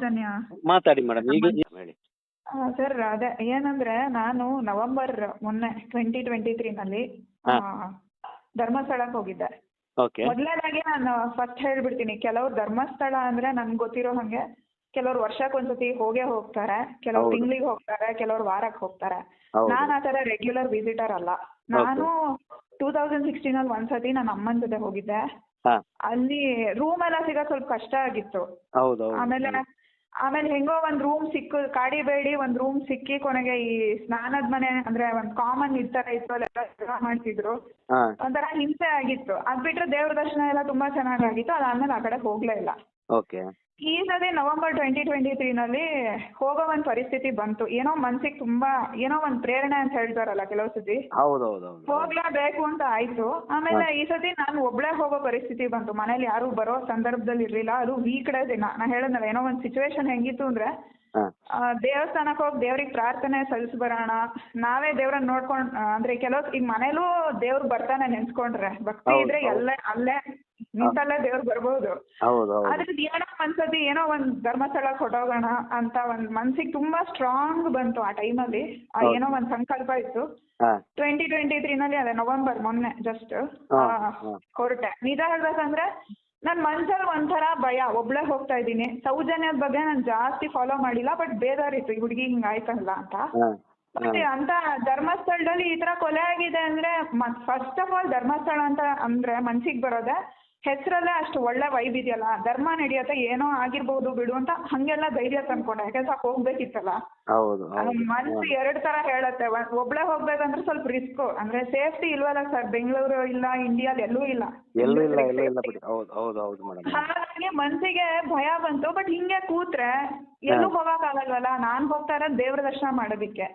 ಸೌಜನ್ಯ ಮಾತಾಡಿ ಮೇಡಮ್ ಈಗ ಹೇಳಿ. ಸರ್ ಅದೇ ಏನಂದ್ರೆ ನಾನು ನವೆಂಬರ್ ಮೊನ್ನೆ ಟ್ವೆಂಟಿ ಟ್ವೆಂಟಿ ತ್ರೀನಲ್ಲಿ. ಧರ್ಮಸ್ಥಳಕ್ಕೆ ಹೋಗಿದ್ದೆ. ಓಕೆ ಮೊದಲನೇದಾಗಿ ನಾನು ಫಸ್ಟ್ ಹೇಳ್ಬಿಡ್ತೀನಿ ಕೆಲವ್ರು ಧರ್ಮಸ್ಥಳ ಅಂದ್ರೆ ನನ್ಗೆ ಗೊತ್ತಿರೋ ಹಂಗೆ ಕೆಲವ್ರು ವರ್ಷಕ್ಕೆ ಒಂದ್ಸತಿ ಹೋಗೇ ಹೋಗ್ತಾರೆ ಕೆಲವ್ರು ತಿಂಗ್ಳಿಗೆ ಹೋಗ್ತಾರೆ ಕೆಲವ್ರು ವಾರಕ್ಕೆ ಹೋಗ್ತಾರೆ. ನಾನು ಆ ಥರ ರೆಗ್ಯುಲರ್ ವಿಸಿಟರ್ ಅಲ್ಲ. ನಾನು ಟೂ ತೌಸಂಡ್ ಸಿಕ್ಸ್ಟೀನಲ್ಲಿ ಒಂದ್ಸತಿ ನನ್ನ ಅಮ್ಮನ ಜೊತೆ ಹೋಗಿದ್ದೆ. ಅಲ್ಲಿ ರೂಮ್ ಎಲ್ಲ ಸಿಗೋದು ಸ್ವಲ್ಪ ಕಷ್ಟ ಆಗಿತ್ತು. ಆಮೇಲೆ ಆಮೇಲೆ ಹೆಂಗೋ ಒಂದ್ ರೂಮ್ ಸಿಕ್ಕು ಕಾಡಿ ಬೇಡಿ ಒಂದ್ ರೂಮ್ ಸಿಕ್ಕಿ ಕೊನೆಗೆ ಈ ಸ್ನಾನದ ಮನೆ ಅಂದ್ರೆ ಒಂದ್ ಕಾಮನ್ ಇರ್ತಾರ ಇತ್ತು ಜಗಳ ಮಾಡ್ತಿದ್ರು. ಒಂತರ ಒಂಥರ ಹಿಂಸೆ ಆಗಿತ್ತು. ಅದ್ ಬಿಟ್ರೆ ದೇವ್ರ ದರ್ಶನ ಎಲ್ಲ ತುಂಬಾ ಚೆನ್ನಾಗಾಗಿತ್ತು. ಅದಾದ್ಮೇಲೆ ಆ ಕಡೆ ಹೋಗ್ಲೇ ಇಲ್ಲ. ಓಕೆ. ಈ ಸತಿ ನವೆಂಬರ್ ಟ್ವೆಂಟಿ ಟ್ವೆಂಟಿ ತ್ರೀನಲ್ಲಿ ಹೋಗೋ ಒಂದ್ ಪರಿಸ್ಥಿತಿ ಬಂತು. ಏನೋ ಮನ್ಸಿಗೆ ತುಂಬಾ ಏನೋ ಒಂದ್ ಪ್ರೇರಣೆ ಅಂತ ಹೇಳ್ತಾರಲ್ಲ ಕೆಲವು ಸತಿ. ಹೌದು ಹೌದು ಹೌದು ಹೋಗ್ಲೇಬೇಕು ಅಂತ ಆಯ್ತು. ಆಮೇಲೆ ಈ ಸತಿ ನಾನು ಒಬ್ಳೆ ಹೋಗೋ ಪರಿಸ್ಥಿತಿ ಬಂತು. ಮನೇಲಿ ಯಾರು ಬರೋ ಸಂದರ್ಭದಲ್ಲಿ ಇರ್ಲಿಲ್ಲ. ಅದು ವೀಕ್ ಡೇ ದಿನ. ನಾ ಹೇಳದ್ನಲ್ಲ ಏನೋ ಒಂದ್ ಸಿಚುವೇಶನ್ ಹೆಂಗಿತ್ತು ಅಂದ್ರೆ ಆ, ದೇವಸ್ಥಾನಕ್ಕೆ ಹೋಗಿ ದೇವ್ರಿಗೆ ಪ್ರಾರ್ಥನೆ ಸಲ್ಸ್ ಬರೋಣ. ನಾವೇ ದೇವ್ರನ್ನ ನೋಡ್ಕೊಂಡ್ ಅಂದ್ರೆ ಕೆಲವ್ ಈಗ ಮನೇಲೂ ದೇವ್ರು ಬರ್ತಾನೆ ನೆನ್ಸ್ಕೊಂಡ್ರೆ. ಭಕ್ತಿ ಇದ್ರೆ ಎಲ್ಲ ಅಲ್ಲೇ ನಿಂತಲ್ಲೇ ದೇವ್ರು ಬರ್ಬೋದು. ಹೌದು ಹೌದು. ಆದ್ರೆ ಏನೋ ಒಂದ್ಸತಿ ಏನೋ ಒಂದ್ ಧರ್ಮಸ್ಥಳಕ್ಕೆ ಹೊಟ್ಟೋಗೋಣ ಅಂತ ಒಂದ್ ಮನ್ಸಿಗೆ ತುಂಬಾ ಸ್ಟ್ರಾಂಗ್ ಬಂತು ಆ ಟೈಮಲ್ಲಿ. ಏನೋ ಒಂದ್ ಸಂಕಲ್ಪ ಇತ್ತು. ಟ್ವೆಂಟಿ ಟ್ವೆಂಟಿ ಟ್ವೆಂಟಿ ತ್ರೀನಲ್ಲಿ ಅದೇ ನವೆಂಬರ್ ಮೊನ್ನೆ ಜಸ್ಟ್. ಹೊರಟೆ. ನಿಜ ಹೇಳ್ಬೇಕಂದ್ರೆ ನನ್ ಮನ್ಸಲ್ಲಿ ಒಂಥರ ಭಯ ಒಬ್ಳೆ ಹೋಗ್ತಾ ಇದ್ದೀನಿ. ಸೌಜನ್ಯದ ಬಗ್ಗೆ ನಾನು ಜಾಸ್ತಿ ಫಾಲೋ ಮಾಡಿಲ್ಲ ಬಟ್ ಬೇಜಾರಿತ್ತು ಈ ಹುಡುಗಿ ಹಿಂಗ್ ಆಯ್ತಲ್ಲ ಅಂತ. ಅಂತ ಧರ್ಮಸ್ಥಳದಲ್ಲಿ ಈ ತರ ಕೊಲೆ ಆಗಿದೆ ಅಂದ್ರೆ ಫಸ್ಟ್ ಆಫ್ ಆಲ್ ಧರ್ಮಸ್ಥಳ ಅಂತ ಅಂದ್ರೆ ಮನ್ಸಿಗೆ ಬರೋದೆ ಹೆಸರಲ್ಲೇ ಅಷ್ಟು ಒಳ್ಳೆ ವೈಬ್ ಇದೆಯಲ್ಲ ಧರ್ಮ ನಡೆಯುತ್ತೆ ಏನೋ ಆಗಿರ್ಬೋದು ಬಿಡು ಅಂತ ಹಂಗೆಲ್ಲ ಧೈರ್ಯ ತಂದ್ಕೊಂಡೆ. ಯಾಕಂದ್ರೆ ಹೋಗ್ಬೇಕಿತ್ತಲ್ಲ? ಹೌದು ಮನ್ಸು ಎರಡ್ ತರ ಹೇಳತ್ತೆ. ಒಬ್ಳೆ ಹೋಗ್ಬೇಕಂದ್ರೆ ಸ್ವಲ್ಪ ರಿಸ್ಕ್ ಅಂದ್ರೆ ಸೇಫ್ಟಿ ಇಲ್ವಲ್ಲ ಸರ್ ಬೆಂಗಳೂರು ಇಲ್ಲ ಇಂಡಿಯಾದ ಎಲ್ಲೂ ಇಲ್ಲ. ಎಲ್ಲೂ ಇಲ್ಲ ಎಲ್ಲೂ ಇಲ್ಲ ಬಿಡಿ. ಹೌದು ಹೌದು ಹೌದು ಮೇಡಮ್ ಹಾಗಾಗಿ ಮನ್ಸಿಗೆ ಭಯ ಬಂತು. ಬಟ್ ಹಿಂಗೆ ಕೂತ್ರೆ ಎಲ್ಲೂ ಹೋಗಕ್ ಆಗಲ್ವಲ್ಲ? ನಾನ್ ಹೋಗ್ತಾ ಇರೋದ್ ದೇವ್ರ ದರ್ಶನ ಮಾಡೋದಿಕ್ಕೆ.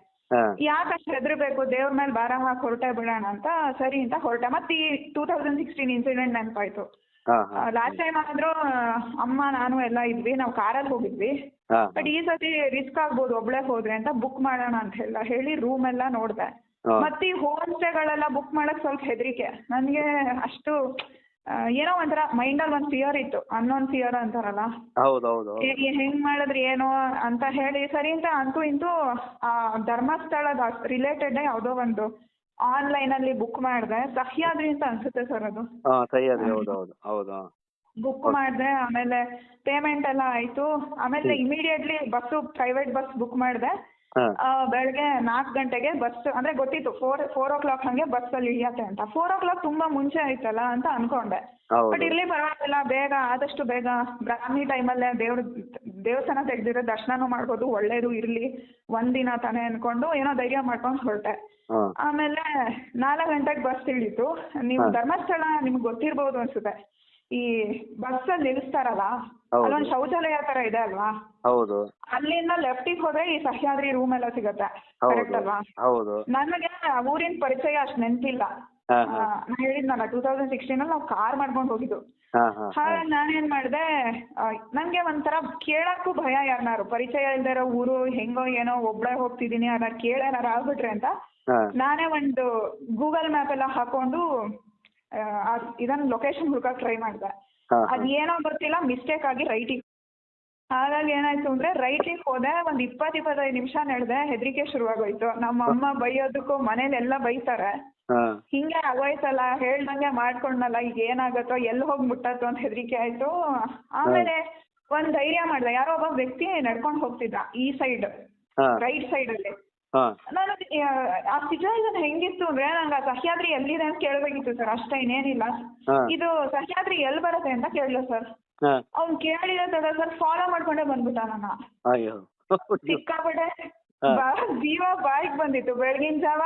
ಯಾಕಷ್ಟು ಹೆದ್ರಬೇಕು? ದೇವ್ರ ಮೇಲೆ ಭಾರ ಹಾಕಿ ಹೊರಟೆ ಬಿಡೋಣ ಅಂತ ಸರಿ ಅಂತ ಹೊರಟೆ. ಮತ್ತೆ ಈ ಟೂ ತೌಸಂಡ್ ಸಿಕ್ಸ್ಟೀನ್ ಇನ್ಸಿಡೆಂಟ್ ನೆನಪಾಯ್ತು. ಲಾಸ್ಟ್ ಟೈಮ್ ಆದ್ರೂ ಅಮ್ಮ ನಾನು ಎಲ್ಲ ಇದ್ವಿ ನಾವು ಕಾರಲ್ಲಿ ಹೋಗಿದ್ವಿ. ಬಟ್ ಈ ಸತಿ ರಿಸ್ಕ್ ಆಗ್ಬೋದು ಒಬ್ಳೆ ಹೋದ್ರೆ ಅಂತ ಬುಕ್ ಮಾಡೋಣ ಅಂತ ಹೇಳ ಹೇಳಿ ರೂಮ್ ಎಲ್ಲ ನೋಡ್ದೆ. ಮತ್ತೆ ಈ ಹೋಮ್ ಸ್ಟೇಗಳೆಲ್ಲ ಬುಕ್ ಮಾಡಕ್ ಸ್ವಲ್ಪ ಹೆದರಿಕೆ. ನನಗೆ ಅಷ್ಟು ಏನೋ ಒಂಥರ ಮೈಂಡಲ್ಲಿ ಒಂದು ಫಿಯರ್ ಇತ್ತು. ಅನ್ನೋನ್ ಫಿಯರ್ ಅಂತಾರಲ್ಲ. ಹೆಂಗ್ ಮಾಡಿದ್ರಿ ಏನೋ ಅಂತ ಹೇಳಿ. ಸರಿ ಅಂತ ಅಂತೂ ಇಂತೂ ಧರ್ಮಸ್ಥಳದ ರಿಲೇಟೆಡ್ ಯಾವುದೋ ಒಂದು ಆನ್ಲೈನ್ ಅಲ್ಲಿ ಬುಕ್ ಮಾಡ್ದೆ. ಸಹ್ಯಾದ್ರಿ ಅಂತ ಅನ್ಸುತ್ತೆ ಸರ್ ಅದು? ಹಾ ಸಹ್ಯಾದ್ರಿ ಹೌದು ಹೌದು ಹೌದು ಬುಕ್ ಮಾಡಿದೆ ಆಮೇಲೆ ಪೇಮೆಂಟ್ ಎಲ್ಲ ಆಯ್ತು. ಆಮೇಲೆ immediately bus private bus book ಮಾಡಿದೆ. ಬೆಳಗ್ಗೆ ನಾಲ್ಕು ಗಂಟೆಗೆ ಬಸ್ ಅಂದ್ರೆ ಗೊತ್ತಿತ್ತು ಫೋರ್ ಫೋರ್ ಓ ಕ್ಲಾಕ್ ಹಂಗೆ ಬಸ್ಸಲ್ಲಿ ಇಳಿಯತ್ತೆ ಅಂತ. ಫೋರ್ ಓ ಕ್ಲಾಕ್ ತುಂಬಾ ಮುಂಚೆ ಆಯ್ತಲ್ಲ ಅಂತ ಅನ್ಕೊಂಡೆ. ಬಟ್ ಇಲ್ಲಿ ಪರವಾಗಿಲ್ಲ ಬೇಗ ಆದಷ್ಟು ಬೇಗ ಬ್ರಾಹ್ಮಿ ಟೈಮಲ್ಲೇ ದೇವ್ರ ದೇವಸ್ಥಾನ ತೆಗ್ದಿದ್ರೆ ದರ್ಶನನೂ ಮಾಡ್ಬೋದು ಒಳ್ಳೇದು ಇರ್ಲಿ ಒಂದಿನ ತಾನೆ ಅನ್ಕೊಂಡು ಏನೋ ಧೈರ್ಯ ಮಾಡ್ಕೊಂಡು ಹೊರಟೆ. ಆಮೇಲೆ ನಾಲ್ಕು ಗಂಟೆಗೆ ಬಸ್ ಇಳಿತು. ನೀವು ಧರ್ಮಸ್ಥಳ ನಿಮ್ಗೆ ಗೊತ್ತಿರ್ಬೋದು ಅನ್ಸುತ್ತೆ. ಈ ಬಸ್ಸಲ್ಲಿ ನಿಲ್ಲಿಸ್ತಾರಲ್ಲ ಹೌದು. ಅಲ್ಲೊಂದು ಶೌಚಾಲಯ ತರ ಇದೆ ಅಲ್ವಾ? ಹೌದು. ಅಲ್ಲಿಂದ ಲೆಫ್ಟಿಗೆ ಹೋದ್ರೆ ಈ ಸಹ್ಯಾದ್ರಿ ರೂಮ್ ಎಲ್ಲ ಸಿಗತ್ತೆ. ಕರೆಕ್ಟ್ ಹೌದು ಅಲ್ವಾ? ಹೌದು. ನನಗೆ ಊರಿನ ಪರಿಚಯ ಅಷ್ಟು ನೆನಪಿಲ್ಲ. ಹಾ ಹಾ. ನಾ ಹೇಳಿದ್ನಲ್ಲ ಟೂ ತೌಸಂಡ್ ಸಿಕ್ಸ್ಟೀನಲ್ಲಿ ನಾವು ಕಾರ್ ಮಾಡ್ಕೊಂಡು ಹೋಗಿದ್ದು. ಹಾ ಹಾ ಹಾ. ಹಾಗಾಗಿ ನಾನೇನ್ ಮಾಡಿದೆ ನನ್ಗೆ ಒಂಥರ ಕೇಳಕ್ಕೂ ಭಯ ಯಾರನ್ನಾರು ಪರಿಚಯ ಇಲ್ದೇ ಇರೋ ಊರು ಹೆಂಗೋ ಏನೋ ಒಬ್ಳೆ ಹೋಗ್ತಿದೀನಿ ಅದ ಕೇಳೇನಾರು ಆಗ್ಬಿಟ್ರೆ ಅಂತ ಹಾ. ನಾನೇ ಒಂದು ಗೂಗಲ್ ಮ್ಯಾಪ್ ಎಲ್ಲ ಹಾಕೊಂಡು ಇದನ್ನ ಲೊಕೇಶನ್ ಹುಡ್ಕಕ್ ಟ್ರೈ ಮಾಡ್ದೆ. ಹಾ ಅದ್ ಏನೋ ಗೊತ್ತಿಲ್ಲ ಮಿಸ್ಟೇಕ್ ಆಗಿ ರೈಟಿಗೆ ಹಾಗಾಗಿ ಏನಾಯ್ತು ಅಂದ್ರೆ ರೈಟಿಗೆ ಹೋದೆ ಒಂದ್ ಇಪ್ಪತ್ ಇಪ್ಪತ್ತೈದು ನಿಮಿಷ ನಡೆದೆ ಹೆದರಿಕೆ ಶುರುವಾಗೋಯ್ತು. ನಮ್ಮ ಅಮ್ಮ ಬೈಯೋದಕ್ಕೂ ಮನೇಲಿ ಎಲ್ಲ ಬೈತಾರೆ. ಹಾ. ಹಿಂಗೆ ಆಗೋಯ್ತಲ್ಲ ಹೇಳ್ದಂಗೆ ಮಾಡ್ಕೊಂಡ್ನಲ್ಲ ಈಗ ಏನಾಗತ್ತೋ ಎಲ್ಲಿ ಹೋಗಿ ಮುಟ್ಟತ್ತೋ ಅಂತ ಹೆದರಿಕೆ ಆಯ್ತು. ಆಮೇಲೆ ಒಂದ್ ಧೈರ್ಯ ಮಾಡ್ದೆ. ಯಾರೋ ಒಬ್ಬ ವ್ಯಕ್ತಿ ನಡ್ಕೊಂಡ್ ಹೋಗ್ತಿದ್ದ ಈ ಸೈಡ್ ಹಾ. ರೈಟ್ ಸೈಡ್ ಅಲ್ಲಿ. ಹಾ. ನಾನು ಆ ಸಿಚುವೇಶನ್ ಹೆಂಗಿತ್ತು ಅಂದ್ರೆ ನಂಗೆ ಆ ಸಹ್ಯಾದ್ರಿ ಎಲ್ಲಿದೆ ಅಂತ ಕೇಳಬೇಕಿತ್ತು ಸರ್. ಅಷ್ಟೇ ಇನ್ನೇನಿಲ್ಲ. ಹಾ. ಇದು ಸಹ್ಯಾದ್ರಿ ಎಲ್ಲಿ ಬರುತ್ತೆ ಅಂತ ಕೇಳಿದೆ ಸರ್. ಅವ್ನ್ ಅವ್ನು ಕೇಳಿದ ತಡ ಸರ್ ಫಾಲೋ ಮಾಡ್ಕೊಂಡೇ ಬಂದ್ಬಿಟ್ಟ ನನ್ನ ಅಯ್ಯೋ. ಸಿಕ್ಕಾಪಟ್ಟೆ ಹಾ. ಬಾ- ಜೀವ ಬಾಯ್ ಬಂದಿತ್ತು. ಬೆಳಗಿನ ಜಾವ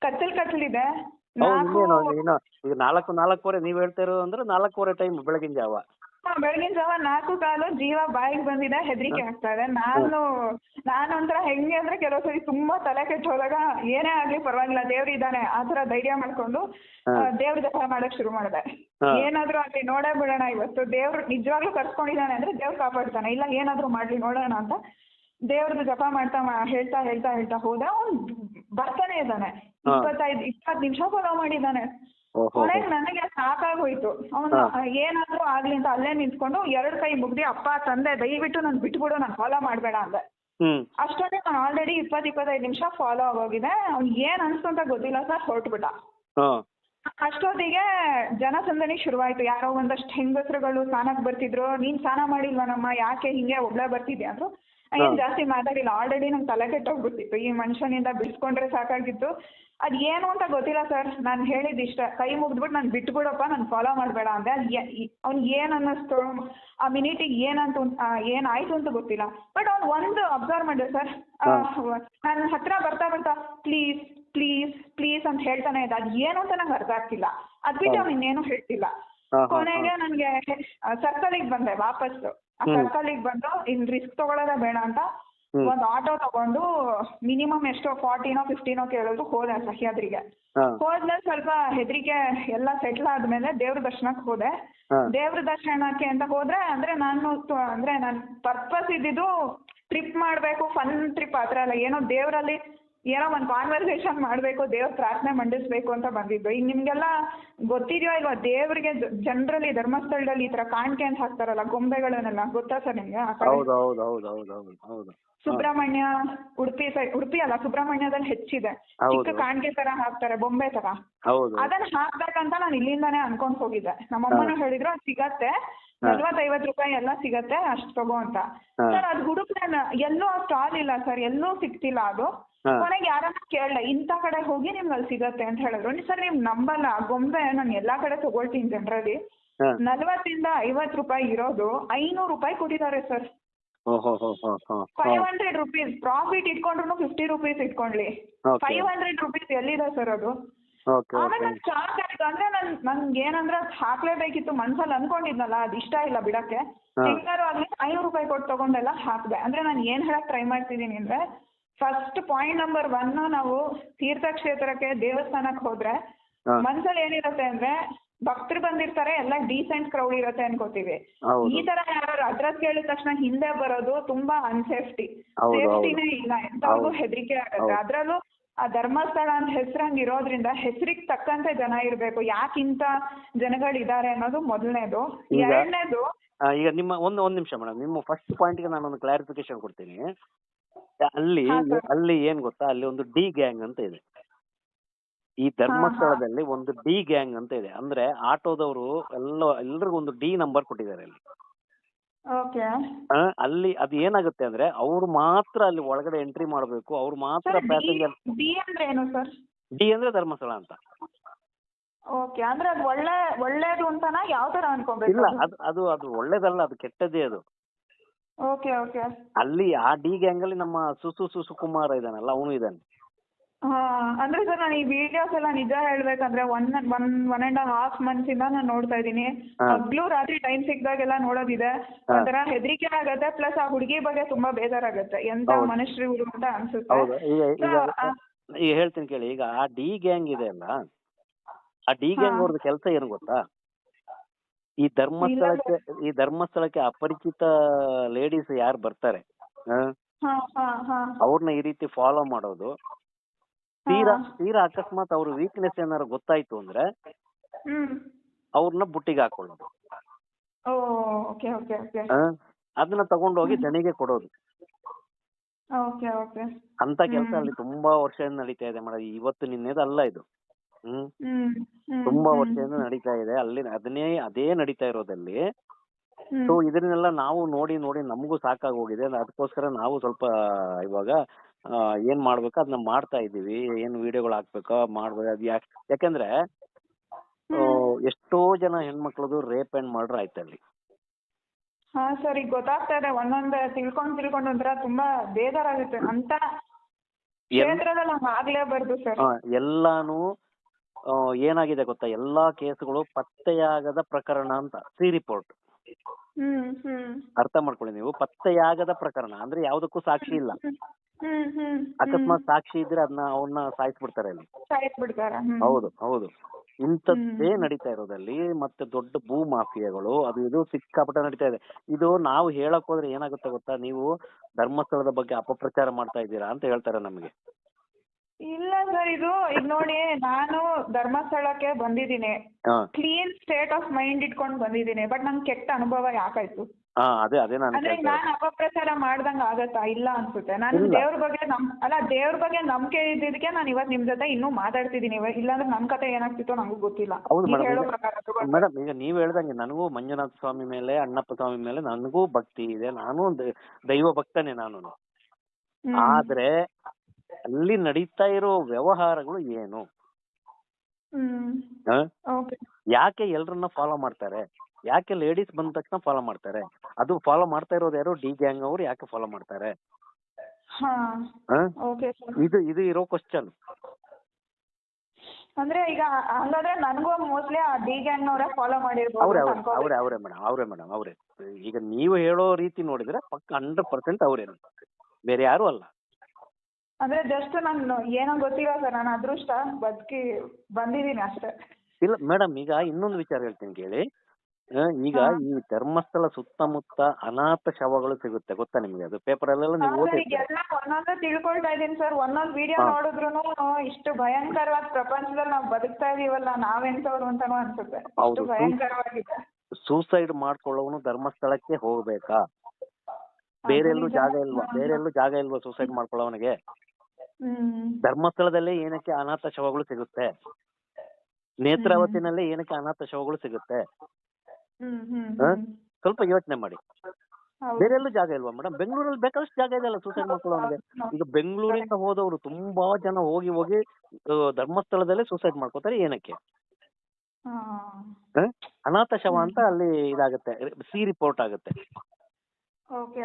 ಕತ್ತಲ್ ಕತ್ತಲಿದೆ ಹೌದು ನಾಲ್ಕು ಇನ್ನೇನು ಇನ್ನು ಈಗ ನಾಲ್ಕು ನಾಲ್ಕೂವರೆ ನೀವ್ ಹೇಳ್ತಾ ಇರೋದು ಅಂದ್ರೆ ನಾಲ್ಕೂವರೆ ಟೈಮ್ ಬೆಳಗಿನ ಜಾವ. ಹಾ, ಬೆಳಗಿನ ಜಾವ ನಾಲ್ಕು ಕಾಲು ಜೀವ ಬಾಯಿಗೆ ಬಂದಿದೆ ಹೆದರಿಕೆ ಆಗ್ತಾ ಇದೆ. ನಾನು ನಾನು ಒಂಥರ ಹೆಂಗೆ ಅಂದ್ರೆ ಕೆಲವು ಸರಿ ತುಂಬಾ ತಲೆ ಕೆಟ್ಟು ಹೋದಾಗ ಏನೇ ಆಗ್ಲಿ ಪರವಾಗಿಲ್ಲ ದೇವ್ರು ಇದ್ದಾನೆ ಆ ಥರ ಧೈರ್ಯ ಮಾಡ್ಕೊಂಡು. ದೇವ್ರ ಜಪ ಮಾಡಕ್ ಶುರು ಮಾಡಿದೆ. ಏನಾದ್ರೂ ಆಗ್ಲಿ ನೋಡೇ ಬಿಡೋಣ ಇವತ್ತು. ದೇವ್ರು ನಿಜವಾಗ್ಲೂ ಕರ್ಸ್ಕೊಂಡಿದ್ದಾನೆ ಅಂದ್ರೆ ದೇವ್ರು ಕಾಪಾಡ್ತಾನೆ. ಇಲ್ಲ ಏನಾದ್ರೂ ಮಾಡ್ಲಿ ನೋಡೋಣ ಅಂತ ದೇವ್ರದ್ದು ಜಪ ಮಾಡ್ತಾ ಹೇಳ್ತಾ ಹೇಳ್ತಾ ಹೇಳ್ತಾ ಹೋದ. ಅವ್ನು ಬರ್ತಾನೆ ಇದ್ದಾನೆ. ಇಪ್ಪತ್ತೈದು ಇಪ್ಪತ್ತು ನಿಮಿಷ ಫಾಲೋ ಮಾಡಿದ್ದಾನೆ. ಓಹೋ ಕೊನೆಗೆ ನನಗೆ ಸಾಕಾಗೋಯ್ತು. ಅವನು. ಏನಾದ್ರೂ ಆಗ್ಲಿ ಅಂತ ಅಲ್ಲೇ ನಿಂತ್ಕೊಂಡು ಎರಡು ಕೈ ಮುಗ್ದಿ ಅಪ್ಪ ತಂದೆ ದಯವಿಟ್ಟು ನಾನು ಬಿಟ್ಬಿಡು ನಾನು ಫಾಲೋ ಮಾಡಬೇಡ ಅಂದೆ. ಅಷ್ಟೊತ್ತಿಗೆ ನಾನು ಆಲ್ರೆಡಿ ಇಪ್ಪತ್ ಇಪ್ಪತ್ತೈದು ನಿಮಿಷ ಫಾಲೋ ಆಗೋಗಿದೆ. ಅವ್ನ್ ಏನ್ ಅನ್ಸ್ತು ಅಂತ ಗೊತ್ತಿಲ್ಲ ಸರ್ ಹೊರಟ್ಬಿಟ್ಟ. ಅಷ್ಟೊತ್ತಿಗೆ ಜನಸಂದಣಿ ಶುರುವಾಯ್ತು. ಯಾರೋ ಒಂದಷ್ಟು ಹೆಂಗಸರುಗಳು ಸ್ನಾನಕ್ ಬರ್ತಿದ್ರು. ನೀನ್ ಸ್ನಾನ ಮಾಡಿಲ್ವನಮ್ಮ ಯಾಕೆ ಹಿಂಗೆ ಒಬ್ಳೆ ಬರ್ತಿದ್ಯಾ? ಅಂದ್ರು ಏನ್ ಜಾಸ್ತಿ ಮಾತಾಡಿಲ್ಲ. ಆಲ್ರೆಡಿ ನಂಗೆ ತಲೆ ಕೆಟ್ಟೋಗ್ಬಿಟ್ಟಿತ್ತು. ಈ ಮನುಷ್ಯನಿಂದ ಬಿಡಿಸ್ಕೊಂಡ್ರೆ ಸಾಕಾಗಿತ್ತು. ಅದ್ ಏನು ಅಂತ ಗೊತ್ತಿಲ್ಲ ಸರ್. ನಾನು ಹೇಳಿದ್ ಇಷ್ಟ ಕೈ ಮುಗ್ದ್ಬಿಟ್ಟು ನಾನು ಬಿಟ್ಬಿಡಪ್ಪ ನಾನು ಫಾಲೋ ಮಾಡಬೇಡ ಅಂದೆ. ಅದು ಅವ್ನಿಗೆ ಏನು ಅನ್ನಿಸ್ತು? ಆ ಮಿನಿಟಿಗೆ ಏನಂತ ಏನಾಯ್ತು ಅಂತ ಗೊತ್ತಿಲ್ಲ. ಬಟ್ ಅವ್ನ್ ಒಂದು ಅಬ್ಸರ್ವ್ ಮಾಡಿದೆ ಸರ್. ನನ್ನ ಹತ್ರ ಬರ್ತಾ ಬರ್ತಾ ಪ್ಲೀಸ್ ಪ್ಲೀಸ್ ಪ್ಲೀಸ್ ಅಂತ ಹೇಳ್ತಾನೆ ಇದ್ದ. ಅದು ಏನು ಅಂತ ನಂಗೆ ಅರ್ಥ ಆಗ್ತಿಲ್ಲ. ಅದ್ ಬಿಟ್ಟು ಅವ್ನು ಇನ್ನೇನು ಹೇಳ್ತಿಲ್ಲ. ಕೊನೆಗೆ ನನಗೆ ಸರ್ಕಲಿಗೆ ಬಂದೆ ವಾಪಸ್ ಆ. ಸರ್ಕಲಿಗೆ ಬಂದು ಇನ್ ರಿಸ್ಕ್ ತಗೊಳ್ಳೋದೇ ಬೇಡ ಅಂತ ಒಂದ್ ಆಟೋ ತಗೊಂಡು ಮಿನಿಮಮ್ ಎಷ್ಟೋ ಫಾರ್ಟಿನೋ ಫಿಫ್ಟೀನೋ ಕೇಳಿದ್ರು ಹೋದೆ ಸಹ್ಯಾದ್ರಿಗೆ ಹೋದ್ಮೇಲೆ ಸ್ವಲ್ಪ ಹೆದರಿಕೆ ಎಲ್ಲ ಸೆಟ್ಲ್ ಆದ್ಮೇಲೆ ದೇವ್ರ ದರ್ಶನಕ್ಕೆ ಹೋದೆ. ದೇವ್ರ ದರ್ಶನಕ್ಕೆ ಅಂತ ಹೋದ್ರೆ ಅಂದ್ರೆ ನಾನು ಅಂದ್ರೆ ನಾನು ಪರ್ಪಸ್ ಇದ್ದಿದ್ದು ಟ್ರಿಪ್ ಮಾಡ್ಬೇಕು ಫನ್ ಟ್ರಿಪ್ ಆ ಥರ ಅಲ್ಲ. ಏನೋ ದೇವರಲ್ಲಿ ಏನೋ ಒಂದ್ ಕಾನ್ವರ್ಸೇಷನ್ ಮಾಡಬೇಕು ದೇವ್ರ ಪ್ರಾರ್ಥನೆ ಮಂಡಿಸ್ಬೇಕು ಅಂತ ಬಂದಿದ್ದು. ಈಗ ನಿಮಗೆಲ್ಲ ಗೊತ್ತಿದೆಯೋ ಇಲ್ವಾ ದೇವ್ರಿಗೆ ಜನರಲಿ ಧರ್ಮಸ್ಥಳದಲ್ಲಿ ಈ ತರ ಕಾಣಿಕೆ ಅಂತ ಹಾಕ್ತಾರಲ್ಲ ಗೊಂಬೆಗಳನ್ನೆಲ್ಲ ಗೊತ್ತಾ ಸರ್ ನಿಮಗೆ? ಆ ಕಡೆ? ಹೌದು ಹೌದು ಹೌದು ಹೌದು ಹೌದು ಹೌದು. ಸುಬ್ರಹ್ಮಣ್ಯ ಉಡುಪಿ ಸೈಡ್ ಉಡುಪಿ ಅಲ್ಲ ಸುಬ್ರಹ್ಮಣ್ಯದಲ್ಲಿ ಹೆಚ್ಚಿದೆ. ಹೌದು. ಚಿಕ್ಕ ಕಾಣಿಕೆ ತರ ಹಾಕ್ತಾರೆ ಬೊಂಬೆ ತರ. ಹೌದು. ಅದನ್ನ ಹಾಕ್ಬೇಕಂತ ನಾನು ಇಲ್ಲಿಂದಾನೇ ಅನ್ಕೊಂಡ್ ಹೋಗಿದ್ದೆ. ನಮ್ಮಮ್ಮನೂ ಹೇಳಿದ್ರು ಅದ್ ಸಿಗತ್ತೆ ನಲ್ವತ್ತೈವತ್ತು ರೂಪಾಯಿ ಎಲ್ಲ ಸಿಗತ್ತೆ ಅಷ್ಟ್ ತಗೋ ಅಂತ. ಹಾ. ಸರ್ ಅದ್ ಹುಡುಕ್ದೆ ಎಲ್ಲೂ ಆ ಸ್ಟಾಲ್ ಇಲ್ಲ ಸರ್ ಎಲ್ಲೂ ಸಿಗ್ತಿಲ್ಲ ಅದು. ಹಾ. ಕೊನೆಗೆ ಯಾರನ್ನ ಕೇಳಲ್ಲ ಇಂಥ ಕಡೆ ಹೋಗಿ ನಿಮ್ಗೆ ಅಲ್ಲಿ ಸಿಗತ್ತೆ ಅಂತ ಹೇಳಿದ್ರು. ಸರ್ ನೀವು ನಂಬಲ್ಲ ಗೊಂಬೆ ನಾನು ಎಲ್ಲಾ ಕಡೆ ತಗೊಳ್ತೀನಿ ಜನರಲ್ಲಿ. ನಲ್ವತ್ತಿಂದ ಐವತ್ತು ರೂಪಾಯಿ ಇರೋದು ಐನೂರು ರೂಪಾಯಿ ಕೊಟ್ಟಿದ್ದಾರೆ sir. Five hundred rupees profit ಇಟ್ಕೊಂಡ್ರು fifty rupees ಇಟ್ಕೊಂಡ್ಲಿ. ಫೈವ್ ಹಂಡ್ರೆಡ್ ರುಪೀಸ್ ಎಲ್ಲಿದೆ ಸರ್ ಅದು? ಆಮೇಲೆ ಶಾಕ್ ಆಯ್ತು. ಅಂದ್ರೆ ನನ್ ನನ್ಗೆ ಏನಂದ್ರೆ ಅದ್ ಹಾಕ್ಲೇಬೇಕಿತ್ತು ಮನ್ಸಲ್ಲಿ ಅನ್ಕೊಂಡಿದ್ನಲ್ಲ ಅದ್ ಇಷ್ಟ ಇಲ್ಲ ಬಿಡಕ್ಕೆ. ಹೆಂಗಾರು ಆಗ್ಲಿ ಐನೂರು ರೂಪಾಯಿ ಕೊಟ್ಟು ತಗೊಂಡೆಲ್ಲ ಹಾಕ್ದೆ. ಅಂದ್ರೆ ನಾನು ಏನ್ ಹೇಳಕ್ ಟ್ರೈ ಮಾಡ್ತಿದೀನಿ ಅಂದ್ರೆ ಫಸ್ಟ್ ಪಾಯಿಂಟ್ ನಂಬರ್ ಒನ್ ನಾವು ತೀರ್ಥಕ್ಷೇತ್ರಕ್ಕೆ ದೇವಸ್ಥಾನಕ್ಕೆ ಹೋದ್ರೆ ಹಾ. ಮನ್ಸಲ್ಲಿ ಏನಿರುತ್ತೆ ಅಂದ್ರೆ ಭಕ್ತರು ಬಂದಿರ್ತಾರೆ ಎಲ್ಲ ಡೀಸೆಂಟ್ ಕ್ರೌಡ್ ಇರುತ್ತೆ ಅನ್ಕೋತೀವಿ ಹೌದು. ಈ ತರ ಯಾರು ಅಡ್ರೆಸ್ ಕೇಳಿದ ತಕ್ಷಣ ಹಿಂದೆ ಬರೋದು ತುಂಬಾ ಅನ್ಸೇಫ್ಟಿ ಹೌದು, ಹೌದು. ಸೇಫ್ಟಿನೇ ಇಲ್ಲ ಎಂತವ್ರಿಗೂ ಹೌದು. ಹೆದರಿಕೆ ಆಗುತ್ತೆ ಹೌದು. ಅದ್ರಲ್ಲೂ ಆ ಧರ್ಮಸ್ಥಳ ಅಂತ ಹೆಸರಂಗ್ ಇರೋದ್ರಿಂದ ಹೆಸರಿಗೆ ತಕ್ಕಂತೆ ಜನ ಇರಬೇಕು ಯಾಕಿಂತ ಜನಗಳಿದ್ದಾರೆ ಅನ್ನೋದು ಮೊದಲನೇದು ಈಗ- ಎರಡನೇದು ಆ, ಈಗ ನಿಮ್ಮ ಒಂದು ಒಂದು ನಿಮಿಷ ಮೇಡಮ್ ನಿಮ್ಮ ಫಸ್ಟ್ ಪಾಯಿಂಟ್ಗೆ ನಾನು ಒಂದು ಕ್ಲಾರಿಫಿಕೇಶನ್ ಕೊಡ್ತೀನಿ ಅಲ್ಲಿ ಅಲ್ಲಿ ಏನ್ ಗೊತ್ತಾ? ಅಲ್ಲಿ ಒಂದು ಡಿ ಗ್ಯಾಂಗ್ ಅಂತ ಇದೆ. ಈ ಧರ್ಮಸ್ಥಳದಲ್ಲಿ ಒಂದು ಡಿ ಗ್ಯಾಂಗ್ ಅಂತ ಇದೆ. ಅಂದ್ರೆ ಆಟೋದವರು ಎಲ್ಲ ಎಲ್ರಿಗೂ ಒಂದು ಡಿ ನಂಬರ್ ಕೊಟ್ಟಿದ್ದಾರೆ ಅಲ್ಲಿ. ಓಕೆ. ಆ, ಅಲ್ಲಿ ಅದು ಏನಾಗುತ್ತೆ ಅಂದ್ರೆ ಅವ್ರು ಮಾತ್ರ ಅಲ್ಲಿ ಒಳಗಡೆ ಎಂಟ್ರಿ ಮಾಡಬೇಕು. ಅವ್ರು ಮಾತ್ರ ಸರ್ ಪ್ಯಾಸೆಂಜರ್ ಬಿ ಅಂದ್ರೆ ಏನು ಸರ್? ಡಿ ಅಂದ್ರೆ ಧರ್ಮಸ್ಥಳ ಅಂತ. ಓಕೆ ಅಂದ್ರೆ ಅದು ಒಳ್ಳೆ ಒಳ್ಳೇದು ಅಂತನಾ? ಯಾವ ತರ ಅನ್ಕೊಬೇಕು ಇಲ್ಲ ಅದು ಅದು ಅದು ಒಳ್ಳೇದಲ್ಲ ಅದು ಕೆಟ್ಟದ್ದೇ ಅದು. ಓಕೆ ಓಕೆ ಅಲ್ಲಿ ಆ ಡಿ ಗ್ಯಾಂಗ್ ಅಲ್ಲಿ ನಮ್ಮ ಸುಸು ಸುಸು ಕುಮಾರ್ ಇದಾನಲ್ಲ ಅವನು ಇದ್ದಾನೆ ಹಾ ಅಂದ್ರೆ ಸರ್ ನಾನು ಈ ವಿಡಿಯೋಸ್ ಎಲ್ಲ ನಿಜ ಹೇಳ್ಬೇಕಂದ್ರೆ one one one and half months ಇಂದ ನಾನು ನೋಡ್ತಾ ಇದ್ದೀನಿ ಹಾ. ಹಗ್ಲು ರಾತ್ರಿ ಟೈಮ್ ಸಿಕ್ದಾಗೆಲ್ಲ ನೋಡೋದಿದೆ ಹಾ. ಒಂಥರ ಹೆದರಿಕೆ ಆಗತ್ತೆ ಪ್ಲಸ್ ಆ ಹುಡುಗಿ ಬಗ್ಗೆ ತುಂಬಾ ಬೇಜಾರಾಗತ್ತೆ ಎಂತ ಹೌದು. ಮನುಷ್ಯರು ಇವ್ರು ಅಂತ ಅನ್ಸುತ್ತೆ ಹೌದು ಈಗ ಈಗ So, ಆ, ಈಗ ಹೇಳ್ತೀನಿ ಕೇಳಿ ಈಗ ಆ ಡಿ ಗ್ಯಾಂಗ್ ಇದೆ ಅಲ್ಲ ಆ ಡಿ ಗ್ಯಾಂಗ್. ಅವ್ರದ್ದು ಕೆಲಸ ಏನು ಗೊತ್ತಾ ಈ ಧರ್ಮಸ್ಥಳಕ್ಕೆ ಈ ಧರ್ಮಸ್ಥಳಕ್ಕೆ ಅಪರಿಚಿತ ಲೇಡೀಸ್ ಯಾರು ಬರ್ತಾರೆ? ಹಾ? ಹಾ ಹಾ ಅವ್ರನ್ನ ಈ ರೀತಿ ಫಾಲೋ ಮಾಡೋದು. ತೀರಾ ತೀರಾ ಅಕಸ್ಮಾತ್ ಅವ್ರ ವೀಕ್ನೆಸ್ ಏನಾರು ಗೊತ್ತಾಯ್ತು ಅಂದ್ರೆ ಹ್ಮ್. ಅವ್ರನ್ನ ಬುಟ್ಟಿಗೆ ಹಾಕೊಳ್ಳೋದು. Oh okay okay okay. ಆ, ಅದನ್ನ ತಗೊಂಡೋಗಿ ದಣಿಗೆ ಕೊಡೋದು. Okay okay. ಅಂತ ಕೆಲಸ ಅಲ್ಲಿ ತುಂಬಾ ವರ್ಷದಿಂದ ನಡೀತಾ ಇದೆ ಮೇಡಮ್ ಇವತ್ತು ನಿನ್ನೆದು ಅಲ್ಲ ಇದು. ತುಂಬಾ. ವರ್ಷದಿಂದ ನಡೀತಾ ಇದೆ. ಅಲ್ಲಿ ಅದನ್ನೇ ಅದೇ ನಡೀತಾ ಇರೋದಲ್ಲಿ. ಸೊ ಇದನ್ನೆಲ್ಲ ನಾವು ನೋಡಿ ನೋಡಿ ನಮಗೂ ಸಾಕಾಗಿ ಹೋಗಿದೆ ಅದಕ್ಕೋಸ್ಕರ ನಾವು ಸ್ವಲ್ಪ ಇವಾಗ ಏನ್ ಮಾಡ್ಬೇಕು ಅದನ್ನ ಮಾಡ್ತಾ ಇದೀವಿ ಏನ್ ವಿಡಿಯೋಗಳು ಹಾಕ್ಬೇಕೋ ಮಾಡ್ಬೇಕು ಅದ್ ಯಾಕ್ ಯಾಕಂದ್ರೆ ಎಷ್ಟೋ ಜನ ಹೆಣ್ಮಕ್ಳದು ರೇಪ್ ಅಂಡ್ ಮರ್ಡರ್ ಆಯ್ತು ಅಲ್ಲಿ. ಹಾ ಸರ್ ಈಗ ಗೊತ್ತಾಗ್ತಾ ಇದೆ. ಒಂದೊಂದ್ ತಿಳ್ಕೊಂಡ್ ತಿಳ್ಕೊಂಡ್ ಒಂಥರ ತುಂಬಾ ಬೇಜಾರಾಗುತ್ತೆ. ಅಂತ ಕ್ಷೇತ್ರದಲ್ಲಿ ಹಂಗ ಆಗ್ಲೇಬಾರ್ದು ಸರ್. ಎಲ್ಲಾನು ಏನಾಗಿದೆ ಗೊತ್ತಾ? ಎಲ್ಲಾ ಕೇಸ್ಗಳು ಪತ್ತೆಯಾಗದ ಪ್ರಕರಣ ಅಂತ ಸಿ ರಿಪೋರ್ಟ್. ಅರ್ಥ ಮಾಡ್ಕೊಳ್ಳಿ ನೀವು ಪತ್ತೆಯಾಗದ ಪ್ರಕರಣ ಅಂದ್ರೆ ಯಾವುದಕ್ಕೂ ಸಾಕ್ಷಿ ಇಲ್ಲ. ಅಕಸ್ಮಾತ್ ಸಾಕ್ಷಿ ಇದ್ರೆ ಅದನ್ನ ಅವನ್ನ ಸಾಯಿಸ್ಬಿಡ್ತಾರೆ ಅಲ್ಲಿ. ಹೌದು ಹೌದು. ಇಂಥದ್ದೇ. ನಡೀತಾ ಇರೋದಲ್ಲಿ ಮತ್ತೆ ದೊಡ್ಡ ಭೂ ಮಾಫಿಯಾಗಳು ಅದು ಇದು ಸಿಕ್ಕಾಪಟ್ಟೆ ನಡೀತಾ ಇದೆ. ಇದು ನಾವು ಹೇಳಕ್ ಹೋದ್ರೆ ಏನಾಗುತ್ತೆ ಗೊತ್ತಾ? ನೀವು ಧರ್ಮಸ್ಥಳದ ಬಗ್ಗೆ ಅಪಪ್ರಚಾರ ಮಾಡ್ತಾ ಇದ್ದೀರಾ ಅಂತ ಹೇಳ್ತಾರೆ ನಮಗೆ. ಇಲ್ಲ ಸರ್ ಇದು ಈಗ ನೋಡಿ ನಾನು ಧರ್ಮಸ್ಥಳಕ್ಕೆ ಬಂದಿದ್ದೀನಿ. ಹಾ. ಕ್ಲೀನ್ ಸ್ಟೇಟ್ ಆಫ್ ಮೈಂಡ್ ಇಟ್ಕೊಂಡು ಬಂದಿದ್ದೀನಿ ಬಟ್ ನಂಗೆ ಕೆಟ್ಟ ಅನುಭವ ಯಾಕಾಯ್ತು? ಹಾ ಅದೇ ಅದೇ ನಾನು ಅಂದ್ರೆ ಕೇಳ್ತಾ ನಾನು ಅಪಪ್ರಚಾರ ಮಾಡ್ದಂಗ ಆಗತ್ತಾ? ಇಲ್ಲ ಅನ್ಸುತ್ತೆ. ನಾನು ಇಲ್ಲ. ದೇವ್ರ ಬಗ್ಗೆ ನಮ್ ಅಲ್ಲ ದೇವ್ರ ಬಗ್ಗೆ ನಂಬಿಕೆ ಇದ್ದಿದ್ದಕ್ಕೆ ನಾನು ಇವತ್ತು ನಿಮ್ ಜೊತೆ ಇನ್ನೂ ಮಾತಾಡ್ತಿದ್ದೀನಿ. ಇವ- ಇಲ್ಲಾಂದ್ರೆ ನಮ್ ಕತೆ ಏನಾಗ್ತಿತ್ತೋ ನಂಗೂ ಗೊತ್ತಿಲ್ಲ. ಹೌದು ನೀವ್ ಮೇಡಮ್ ಹೇಳೋ ಈಗ- ಪ್ರಕಾರ ತಗೊಂಡ್ರೆ. ಮೇಡಮ್ ಈಗ ನೀವು ಹೇಳ್ದಂಗೆ ನನಗೂ ಮಂಜುನಾಥ ಸ್ವಾಮಿ ಮೇಲೆ ಅಣ್ಣಪ್ಪ ಸ್ವಾಮಿ ಮೇಲೆ ನನಗೂ ಭಕ್ತಿ ಇದೆ. ನಾನು ದ- ದೈವ ಭಕ್ತನೇ ನಾನು ಹ್ಮ್. ಆದ್ರೆ ಅಲ್ಲಿ ನಡೀತಾ ಇರೋ ವ್ಯವಹಾರಗಳು ಏನು? ಹ? ಓಕೆ ಯಾಕೆ ಎಲ್ರನ್ನ ಫಾಲೋ ಮಾಡ್ತಾರೆ? ಯಾಕೆ ಲೇಡೀಸ್ ಬಂದ ತಕ್ಷಣ ಫಾಲೋ ಮಾಡ್ತಾರೆ? ಅದು ಫಾಲೋ ಮಾಡ್ತಾ ಇರೋದು ಯಾರು? ಡಿ ಗ್ಯಾಂಗ್ ಅವರು ಯಾಕೆ ಫಾಲೋ ಮಾಡ್ತಾರೆ? ಹಾ. ಹ? ಓಕೆ ಸರ್ ಇದು ಇದು ಇರೋ ಕ್ವಶನ್ ಅಂದ್ರೆ ಈಗ ಹಂಗಾದ್ರೆ ನನಗೂ ಮೋಸ್ಟ್ಲಿ ಆ ಡಿ ಗ್ಯಾಂಗ್ ಫಾಲೋ ಮಾಡಿರ್ಬೋದು ಅವ್ರೆ ಅನ್ಕೋತೀನಿ. ಅವ್ರೆ ಅವ್ರೆ ಮೇಡಮ್ ಅವ್ರೆ ಮೇಡಮ್ ಅವ್ರೆ. ಈಗ ನೀವು ಹೇಳೋ ರೀತಿ ನೋಡಿದ್ರೆ ಪಕ್ಕ ಹಂಡ್ರೆಡ್ ಪರ್ಸೆಂಟ್ ಅವ್ರೇನು ಬೇರೆ ಯಾರು ಅಲ್ಲ. ಅಂದ್ರೆ ಜಸ್ಟ್ ನಾನು ಏನೋ ಗೊತ್ತಿಲ್ಲ ಸರ್ ನಾನು ಅದೃಷ್ಟ ಬದುಕಿ ಬಂದಿದ್ದೀನಿ ಅಷ್ಟೇ. ಇಲ್ಲ ಮೇಡಮ್ ಈಗ ಇನ್ನೊಂದು ವಿಚಾರ ಹೇಳ್ತೀನಿ ಕೇಳಿ. ಆ, ಈಗ ಹಾ. ಈ ಧರ್ಮಸ್ಥಳ ಸುತ್ತಮುತ್ತ ಅನಾಥ ಶವಗಳು ಸಿಗುತ್ತೆ ಗೊತ್ತಾ ನಿಮ್ಗೆ? ಅದು ಪೇಪರ್ ಅಲ್ಲೆಲ್ಲ ನೀವು ಓದಿರ್ತೀರ. ಒಂದೊಂದು ತಿಳ್ಕೊಳ್ತಾ ಇದ್ದೀನಿ ಸರ್ ಒಂದೊಂದು ವಿಡಿಯೋ ಹಾ. ನೋಡಿದ್ರು ಇಷ್ಟು ಭಯಂಕರವಾದ ಪ್ರಪಂಚದಲ್ಲಿ ನಾವು ಬದುಕ್ತಾ ಇದೀವಲ್ಲ ನಾವೆಂತವ್ರು ಅಂತಾನು ಅನ್ಸುತ್ತೆ. ಹೌದು, ಇಷ್ಟು ಭಯಂಕರವಾಗಿದೆ. ಸೂಸೈಡ್ ಮಾಡ್ಕೊಳ್ಳೋನು ಧರ್ಮಸ್ಥಳಕ್ಕೆ ಹೋಗ್ಬೇಕಾ? ಬೇರೆಲ್ಲೂ ನಿಜ. ಜಾಗ ಇಲ್ವಾ? ಬೇರೆಲ್ಲೂ ಜಾಗ ಇಲ್ವಾ ಸೂಸೈಡ್ ಮಾಡ್ಕೊಳ್ಳೋವನಿಗೆ? ಧರ್ಮಸ್ಥಳದಲ್ಲೇ ಏನಕ್ಕೆ ಅನಾಥ ಶವಗಳು ಸಿಗುತ್ತೆ? ನೇತ್ರಾವತಿನಲ್ಲಿ ಏನಕ್ಕೆ ಅನಾಥ ಶವಗಳು ಸಿಗುತ್ತೆ? ಸ್ವಲ್ಪ ಯೋಚನೆ ಮಾಡಿ. ಬೇರೆಲ್ಲೂ ಬೇರೆ ಎಲ್ಲೂ ಜಾಗ ಇಲ್ವಾ ಮೇಡಮ್? ಬೆಂಗಳೂರಲ್ಲಿ ಬೇಕಾದಷ್ಟು ಜಾಗ ಇದೆ ಅಲ್ಲ ಸೂಸೈಡ್ ಮಾಡ್ಕೊಳ್ಳೋನಿಗೆ ಈಗ ಬೆಂಗಳೂರಿಂದ ಹೋದವರು ತುಂಬಾ ಜನ ಹೋಗಿ ಹೋಗಿ ಆ, ಧರ್ಮಸ್ಥಳದಲ್ಲೇ ಸೂಸೈಡ್ ಮಾಡ್ಕೋತಾರೆ ಏನಕ್ಕೆ. ಹ? ಅನಾಥ ಶವ ಅಂತ ಅಲ್ಲಿ ಇದಾಗುತ್ತೆ. ಸಿ ರಿಪೋರ್ಟ್ ಆಗುತ್ತೆ. ಓಕೆ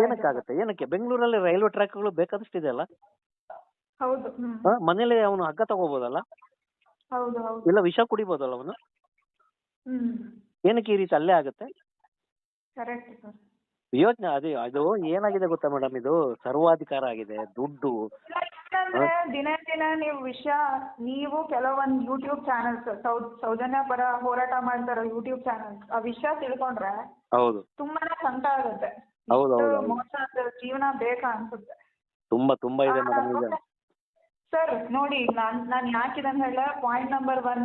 ಏನಕ್ಕಾಗುತ್ತೆ? ಏನಕ್ಕೆ? ಬೆಂಗಳೂರಲ್ಲಿ ರೈಲ್ವೆ ಟ್ರ್ಯಾಕ್ಗಳು ಬೇಕಾದಷ್ಟು ಇದೆ ಅಲ್ಲ? ಹೌದು ಹ್ಮ್? ಮನೇಲಿ ಅವನು ಹಗ್ಗ ತಗೋಬೋದಲ್ಲ? ಹೌದು ಹೌದು. ಇಲ್ಲ ವಿಷ ಕುಡಿಬೋದಲ್ಲ ಅವನು? ಹ್ಮ್. ಏನಕ್ಕೆ ಈ ರೀತಿ ಅಲ್ಲೇ ಆಗುತ್ತೆ? ಕರೆಕ್ಟ್ ಸರ್ ಯೋಚನೆ ಅದೇ ಅದು ಏನಾಗಿದೆ ಗೊತ್ತಾ ಮೇಡಮ್ ಇದು? ಸರ್ವಾಧಿಕಾರ ಆಗಿದೆ ದುಡ್ಡು. ಯಾಕಂದ್ರೆ ದಿನ ದಿನ ನೀವು ವಿಷ ನೀವು ಕೆಲವೊಂದು ಯೂಟ್ಯೂಬ್ ಚಾನೆಲ್ಸ್ ಸೌಜನ್ಯ ಪರ ಹೋರಾಟ ಮಾಡ್ತಾರೋ ಯೂಟ್ಯೂಬ್ ಚಾನಲ್ಸ್ ಆ ವಿಷಯ ತಿಳ್ಕೊಂಡ್ರೆ ಹೌದು. ತುಂಬಾನೇ ಸಂತ ಆಗುತ್ತೆ. ಹೌದು, ಹೌದು, ಹೌದು. ಮೋಸದ ಜೀವನ ಬೇಕಾ ಅನ್ಸುತ್ತೆ. ತುಂಬಾ ತುಂಬಾ ಇದೆ ಮೇಡಮ್ ಈಗ. ಸರ್ ನೋಡಿ ನಾನ್ ನಾನ್ ಇದನ್ನ ಹೇಳ ಪಾಯಿಂಟ್ ನಂಬರ್ ಒನ್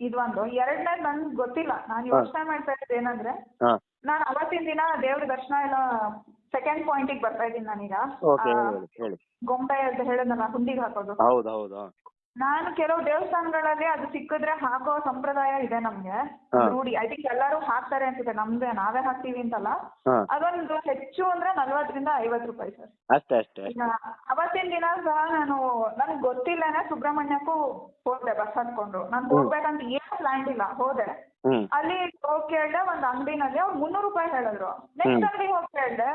ಇದು ಒಂದು. ಎರಡನೇ ನನ್ಗೆ ಗೊತ್ತಿಲ್ಲ. ನಾನು ಯೋಚನೆ ಮಾಡ್ತಾ ಇರೋದು ಏನಂದ್ರೆ ಹಾ. ನಾನು ಅವತ್ತಿನ ದಿನ ದೇವ್ರ ದರ್ಶನ ಎಲ್ಲ ಸೆಕೆಂಡ್ ಪಾಯಿಂಟಿಗೆ ಬರ್ತಾ ಇದ್ದೀನಿ ನಾನೀಗ. ಓಕೆ ಆ, ಹೇಳಿ ಹೇಳಿ. ಗೊಂಬೆ ಅಂತ ಹೇಳಿದ್ನಲ್ಲ ಹುಂಡಿಗೆ ಹಾಕೋದು. ಹೌದು ಹೌದು ನಾನು ಕೆಲವು ದೇವಸ್ಥಾನಗಳಲ್ಲಿ ಅದು ಸಿಕ್ಕಿದ್ರೆ ಹಾಕೋ ಸಂಪ್ರದಾಯ ಇದೆ ನಮ್ಗೆ. ರೂಢಿ. ಐ ತಿಂಕ್ ಎಲ್ಲರೂ ಹಾಕ್ತಾರೆ ಅನ್ಸುತ್ತೆ. ನಮ್ದೆ ನಾವೇ ಹಾಕ್ತೀವಿ ಅಂತಲ್ಲ. ಅದೊಂದು ಹೆಚ್ಚು ಅಂದ್ರೆ ನಲ್ವತ್ತರಿಂದ ಐವತ್ತು ರೂಪಾಯಿ ಸರ್. ಅಷ್ಟೇ ಅಷ್ಟೇ ಅವತ್ತಿನ ದಿನ ಸಹ ನಾನು ನನ್ಗೆ ಗೊತ್ತಿಲ್ಲನೆ ಸುಬ್ರಹ್ಮಣ್ಯಕ್ಕೂ ಹೋದೆ ಬಸ್ ಹತ್ಕೊಂಡು. ನಾನು ಹೋಗ್ಬೇಕಂತ ಏನು ಪ್ಲಾನ್ ಇಲ್ಲ ಹೋದೆ. ಅಲ್ಲಿ ಹೋಗಿ ಕೇಳ್ದೆ ಒಂದ್ ಅಂಗಡಿನಲ್ಲಿ ಅವ್ರು ಮುನ್ನೂರು ರೂಪಾಯಿ ಹೇಳಿದ್ರು. ನೆಕ್ಸ್ಟ್ ಅಂಗಡಿ ಹೋಗಿ ಕೇಳ್ದೆ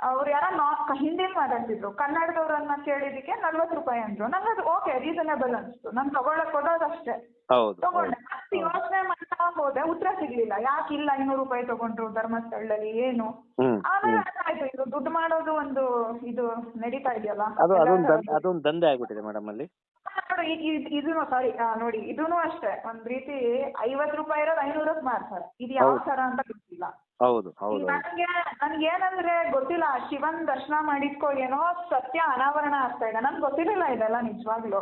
ಅವ್ರು ಯಾರೋ ನಾ ಹಿಂದಿಲಿ ಮಾತಾಡ್ತಿದ್ರು. ಕನ್ನಡದವ್ರನ್ನ ಕೇಳಿದಕ್ಕೆ ನಲ್ವತ್ತು ರೂಪಾಯಿ ಅಂದ್ರು. ನಂಗೆ ಅದು ಓಕೆ ರೀಸನೇಬಲ್ ಅನ್ಸ್ತು. ನಾನು ತಗೊಳಕ್ ಕೊಡೋದಷ್ಟೇ. ಹೌದು ತಗೊಂಡೆ. ಮತ್ತೆ ಯೋಚನೆ ಮಾಡ್ತಾ ಹೋದೆ. ಉತ್ತರ ಸಿಗ್ಲಿಲ್ಲ. ಯಾಕೆ ಇಲ್ಲ ಐನೂರು ರೂಪಾಯಿ ತಗೊಂಡ್ರು ಧರ್ಮಸ್ಥಳದಲ್ಲಿ? ಏನು? ಆಮೇಲೆ ಅರ್ಥ ಆಯ್ತು ಇದು ದುಡ್ಡು ಮಾಡೋದು ಒಂದು ಇದು ನಡೀತಾ ಇದೆಯಲ್ಲ? ಅದು ಅದೊಂದು ದಂಧೆ ಆಗ್ಬಿಟ್ಟಿದೆ ಮೇಡಮ್ ಅಲ್ಲಿ. ನೋಡಿ ಇದು ಸಾರಿ ನೋಡಿ ಇದೂನು ಅಷ್ಟೇ. ಒಂದ್ ರೀತಿ ಐವತ್ ರೂಪಾಯಿ ಇರೋದು ಐನೂರಕ್ಕೆ ಮಾರ್ತಾರೆ ಇದು ಯಾವ. ತರ ಅಂತ ಗೊತ್ತಿಲ್ಲ. ಹೌದು ನನಗೆ ನನ್ಗೆ ಏನಂದ್ರೆ ಗೊತ್ತಿಲ್ಲ ಶಿವನ್ ದರ್ಶನ ಮಾಡಿದ್ಕೋ ಏನೋ ಸತ್ಯ ಅನಾವರಣ ಆಗ್ತಾ ಇದೆ. ನನ್ಗೆ ಗೊತ್ತಿರಲಿಲ್ಲ ಇದೆಲ್ಲ ನಿಜವಾಗ್ಲು.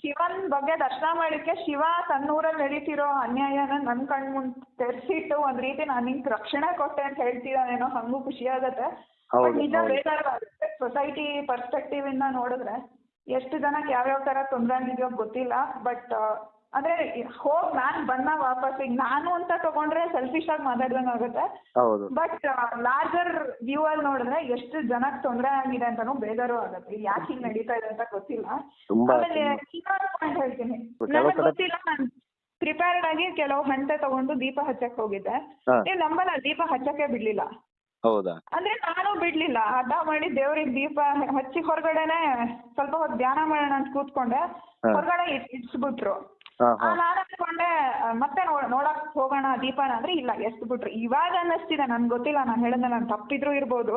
ಶಿವನ್ ಬಗ್ಗೆ ದರ್ಶನ ಮಾಡಿದ್ಕೆ ಶಿವ ತನ್ನೂರಲ್ಲಿ ನಡೀತಿರೋ ಅನ್ಯಾಯನ ನನ್ ಕಣ್ ಮುಂದ್ ತೆರ್ಸಿಟ್ಟು ಒಂದ್ ರೀತಿ ನಾನ್ ನಿಂಗ್ ರಕ್ಷಣೆ ಕೊಟ್ಟೆ ಅಂತ ಹೇಳ್ತಿದ್ದಾನೇನೋ ಹಂಗೂ ಖುಷಿ ಆಗತ್ತೆ. ನಿಜ. ಬೇಜಾರಾಗುತ್ತೆ ಸೊಸೈಟಿ ಪರ್ಸ್ಪೆಕ್ಟಿವ್ ಇಂದ ನೋಡಿದ್ರೆ ಎಷ್ಟು ಜನಕ್ಕೆ ಯಾವ್ಯಾವ ತರ ತೊಂದರೆ ಆಗಿದೆಯೋ ಗೊತ್ತಿಲ್ಲ. ಬಟ್ ಅಂದ್ರೆ ಹೋಗ್ ನಾನ್ ಬಂದ ವಾಪಸ್ ಈಗ ನಾನು ಅಂತ ತಗೊಂಡ್ರೆ ಸೆಲ್ಫಿಶ್ ಆಗಿ ಮಾತಾಡ್ದಂಗ್ ಆಗುತ್ತೆ. ಹೌದು. ಬಟ್ ಲಾರ್ಜರ್ ವ್ಯೂ ಅಲ್ಲಿ ನೋಡಿದ್ರೆ ಎಷ್ಟು ಜನಕ್ಕೆ ತೊಂದರೆ ಆಗಿದೆ ಅಂತಾನು ಬೇಜಾರು ಆಗುತ್ತೆ. ಇದು ಯಾಕೆ ಹಿಂಗ್ ನಡೀತಾ ಇದೆ ಅಂತ ಗೊತ್ತಿಲ್ಲ. ತುಂಬಾ ಆಮೇಲೆ. ಇನ್ನೊಂದು ಪಾಯಿಂಟ್ ಹೇಳ್ತೀನಿ. ಕೆಲವು ನನಗೆ ಗೊತ್ತಿಲ್ಲ ನಾನು ಪ್ರಿಪೇರ್ಡ್ ಆಗಿ ಕೆಲವು ಹಂಟೆ ತಗೊಂಡು ದೀಪ ಹಚ್ಚಕ್ ಹೋಗಿದ್ದೆ. ಹಾ. ನೀವು ನಂಬಲ್ಲ ದೀಪ ಹಚ್ಚಕ್ಕೆ ಬಿಡ್ಲಿಲ್ಲ. ಹೌದಾ? ಅಂದ್ರೆ ನಾನು ಬಿಡ್ಲಿಲ್ಲ. ಹಠ ಮಾಡಿ ದೇವ್ರಿಗೆ ದೀಪ ಹಚ್ಚಿ ಹೊರಗಡೆನೆ ಸ್ವಲ್ಪ ಹೊತ್ತು ಧ್ಯಾನ ಮಾಡೋಣ ಅಂತ ಕೂತ್ಕೊಂಡೆ. ಹಾ. ಹೊರಗಡೆ ಇಟ್ ನಾನು ಅನ್ಕೊಂಡೆ ಮತ್ತೆ ನೋಡಕ್ ಹೋಗೋಣ ದೀಪಾನ ಅಂದ್ರೆ ಇಲ್ಲ ಎಷ್ಟ್ ಬಿಟ್ರು. ಇವಾಗ ಅನ್ನಿಸ್ತಿದೆ ನನ್ಗ್ ಗೊತ್ತಿಲ್ಲ ನಾನು ಹೇಳದ್ನಲ್ಲ ನಾನು ತಪ್ಪಿದ್ರು ಇರ್ಬೋದು.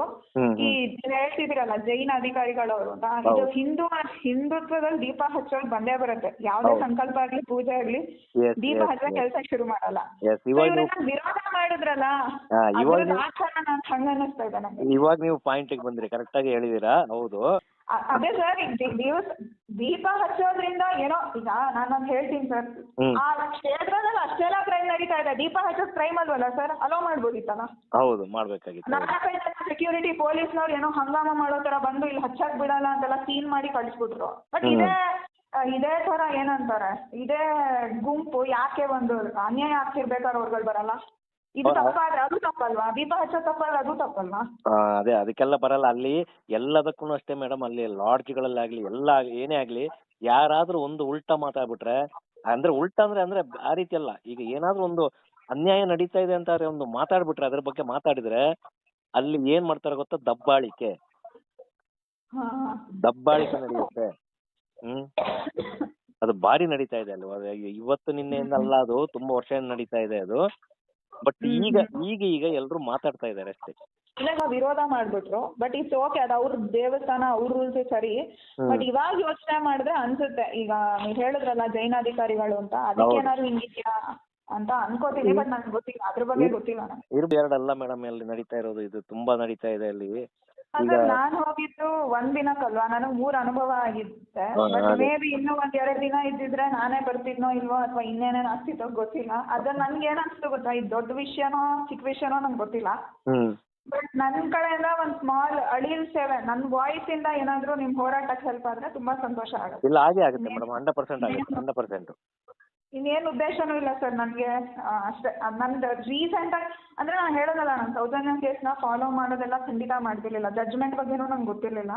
ಈ ಹೇಳ್ತಿದಿರಲ್ಲ ಜೈನ್ ಅಧಿಕಾರಿಗಳವರು ಇದು ಹೌದು. ಹಿಂದೂ ಹಿಂದುತ್ವದಲ್ಲಿ ದೀಪ ಹಚ್ಚೋದು ಬಂದೇ ಬರುತ್ತೆ. ಯಾವ್ದೇ ಸಂಕಲ್ಪ ಆಗ್ಲಿ ಪೂಜೆ ಆಗ್ಲಿ ದೀಪ ಹಚ್ಚ. ಕೆಲಸ ಶುರು ಮಾಡಲ್ಲ. ವಿರೋಧ ಮಾಡಿದ್ರಲ್ಲ ಇವಾಗ ಹಂಗ ಅನ್ನಿಸ್ತಾ ಇದೆ ಇವಾಗ ನೀವು ಪಾಯಿಂಟಿಗೆ ಬಂದ್ರಿ ಕರೆಕ್ಟ್ ಆಗಿ ಹೇಳಿದೀರಾ? ಹೌದು. ಅದೇ ಸರ್ ದಿವಸ ದೀಪ ಹಚ್ಚೋದ್ರಿಂದ ಏನೋ ಈಗ ನಾನೊಂದು ಹೇಳ್ತೀನಿ ಸರ್ ಆ ಕ್ಷೇತ್ರದಲ್ಲಿ ಅಷ್ಟೆಲ್ಲ ಕ್ರೈಮ್ ನಡೀತಾ ಇದೆ. ದೀಪ ಹಚ್ಚೋದ್ ಕ್ರೈಮ್ ಅಲ್ವಲ್ಲ ಸರ್ ಅಲೋ ಮಾಡ್ಬೋದಿತ್ತಲ್ಲ? ಹೌದು ಮಾಡ್ಬೇಕಾಗಿತ್ತು. ಸೆಕ್ಯೂರಿಟಿ ಪೊಲೀಸ್ನವ್ರು ಏನೋ ಹಂಗಾಮ ಮಾಡೋ ತರ ಬಂದು ಇಲ್ಲಿ ಹಚ್ಚಕ್ ಬಿಡಲ್ಲ ಅಂತೆಲ್ಲ ಸೀನ್ ಮಾಡಿ ಕಳಿಸ್ಬಿಟ್ರು. ಬಟ್. ಇದೇ ಇದೇ ತರ ಏನಂತಾರೆ? ಇದೇ ಗುಂಪು ಯಾಕೆ ಒಂದು ಅನ್ಯಾಯ ಆಗ್ತಿರ್ಬೇಕಾದ್ರೆ ಅವ್ರುಗಳು ಬರಲ್ಲ? ಇದು? ತಪ್ಪಾದ್ರೆ ಅದು ತಪ್ಪಲ್ವಾ? ದೀಪ ಹಚ್ಚೋ ತಪ್ಪಾದ್ರೆ ಅದು ತಪ್ಪಲ್ವಾ? ಆ, ಅದೇ ಅದಕ್ಕೆಲ್ಲ ಬರಲ್ಲ. ಅಲ್ಲಿ ಎಲ್ಲದಕ್ಕೂ ಅಷ್ಟೇ ಮೇಡಮ್ ಅಲ್ಲಿ ಲಾಡ್ಜ್ಗಳಲ್ಲಿ ಆಗ್ಲಿ ಎಲ್ಲ ಆಗ್ಲಿ ಏನೇ ಆಗ್ಲಿ ಯಾರಾದ್ರೂ ಒಂದು ಉಲ್ಟಾ ಮಾತಾಡ್ಬಿಟ್ರೆ ಅಂದ್ರೆ ಉಲ್ಟಾ ಅಂದ್ರೆ ಅಂದ್ರೆ ಆ ರೀತಿ ಅಲ್ಲ ಈಗ ಏನಾದ್ರೂ ಒಂದು ಅನ್ಯಾಯ ನಡೀತಾ ಇದೆ ಅಂತ ಒಂದು ಮಾತಾಡ್ಬಿಟ್ರೆ ಅದ್ರ ಬಗ್ಗೆ ಮಾತಾಡಿದ್ರೆ ಅಲ್ಲಿ ಏನ್ ಮಾಡ್ತಾರೆ ಗೊತ್ತಾ? ದಬ್ಬಾಳಿಕೆ. ಹಾ. ದಬ್ಬಾಳಿಕೆ ನಡೆಯುತ್ತೆ. ಹ್ಮ್. ಅದು ಭಾರಿ ನಡೀತಾ ಇದೆ ಅಲ್ವಾ ಅದು ಇವತ್ತು ನಿನ್ನೆಯಿಂದ ಅಲ್ಲ ಅದು ತುಂಬಾ ವರ್ಷದಿಂದ ನಡೀತಾ ಇದೆ ಅದು. ಬಟ್ ಈಗ ಈಗ ಈಗ ಎಲ್ಲರೂ ಮಾತಾಡ್ತಾ ಇದ್ದಾರೆ ಅಷ್ಟೇ. ಇವಾಗ ವಿರೋಧ ಮಾಡ್ಬಿಟ್ರು. ಬಟ್ ಇಟ್ಸ್ ಓಕೆ ಅದು ಅವ್ರ ದೇವಸ್ಥಾನ ಅವ್ರ ರೂಲ್ಸ್ ಸರಿ. ಬಟ್ ಇವಾಗ ಯೋಚನೆ ಮಾಡಿದ್ರೆ ಅನ್ಸುತ್ತೆ. ಈಗ ನೀವ್ ಹೇಳಿದ್ರಲ್ಲ ಜೈನಾಧಿಕಾರಿಗಳು ಅಂತ ಅದಕ್ಕೇನಾದ್ರು ಹಿಂಗಿದ್ಯಾ ಅಂತ ಅನ್ಕೋತೀನಿ ಬಟ್ ನನ್ಗೆ ಗೊತ್ತಿಲ್ಲ. ಅದ್ರ ಬಗ್ಗೆ ಗೊತ್ತಿಲ್ಲ ನಂಗೆ ಇರ್ಬ್ ಎರಡಲ್ಲ ಮೇಡಮ್ ಅಲ್ಲಿ ನಡೀತಾ ಇರೋದು ಇದು ತುಂಬಾ ನಡೀತಾ ಇದೆ ಅಲ್ಲಿ. ಅಂದ್ರೆ ನಾನ್ ಹೋಗಿದ್ದು ಒಂದ್ ದಿನಕ್ಕಲ್ವಾ ನನಗ್ ಮೂರ್ ಅನುಭವ ಆಗಿತ್ತೆ ಬಟ್ ಅದೇ. ಮೇ ಬಿ ಇನ್ನೂ ಒಂದ್ ಎರಡ್ ದಿನ ಇದ್ದಿದ್ರೆ ನಾನೇ ಬರ್ತಿದ್ನೋ ಇಲ್ವೋ ಅಥವಾ ಇನ್ನೇನೇನ್ ಆಗ್ತಿತ್ತೋ ಗೊತ್ತಿಲ್ಲ. ಅದ್ರ ನನ್ಗೆ ಏನ್ ಅನ್ಸ್ತು ಗೊತ್ತಾ? ಇದು ದೊಡ್ಡ ವಿಷಯನೋ ಚಿಕ್ಕ ವಿಷಯನೋ ನಂಗೆ ಗೊತ್ತಿಲ್ಲ. ಬಟ್ ನನ್ ಕಡೆಯಿಂದ ಒಂದ್ ಸ್ಮಾಲ್ ಅಳಿಲ್ ಸೇವೆ ನನ್ ವಾಯ್ಸ್ ಇಂದ ಏನಾದ್ರು ನಿಮ್ ಹೋರಾಟಕ್ಕೆ ಹೆಲ್ಪ್ ಆದ್ರೆ ತುಂಬಾ ಸಂತೋಷ ಆಗುತ್ತೆ. ಇಲ್ಲ ಹಾಗೆ ಆಗುತ್ತೆ ಮೇಡಮ್ ಹಂಡ್ರೆಡ್ ಪರ್ಸೆಂಟ್ ಆಗುತ್ತೆ. ಹಂಡ್ರೆಡ್ ಪರ್ಸೆಂಟ್ ಇನ್ನೇನು ಉದ್ದೇಶನೂ ಇಲ್ಲ ಸರ್ ನನಗೆ. ಅಷ್ಟೇ ನಂದು ರೀಸೆಂಟ್ ಆಗಿ ಅಂದ್ರೆ ನಾನು ಹೇಳೋದಲ್ಲ ನಾನು ಸೌಜನ್ಯ ಕೇಸ್ನ ಫಾಲೋ ಮಾಡೋದೆಲ್ಲ ಖಂಡಿತ ಮಾಡ್ತಿರ್ಲಿಲ್ಲ. ಜಡ್ಜ್ಮೆಂಟ್ ಬಗ್ಗೆನೂ ನಂಗೆ ಗೊತ್ತಿರಲಿಲ್ಲ.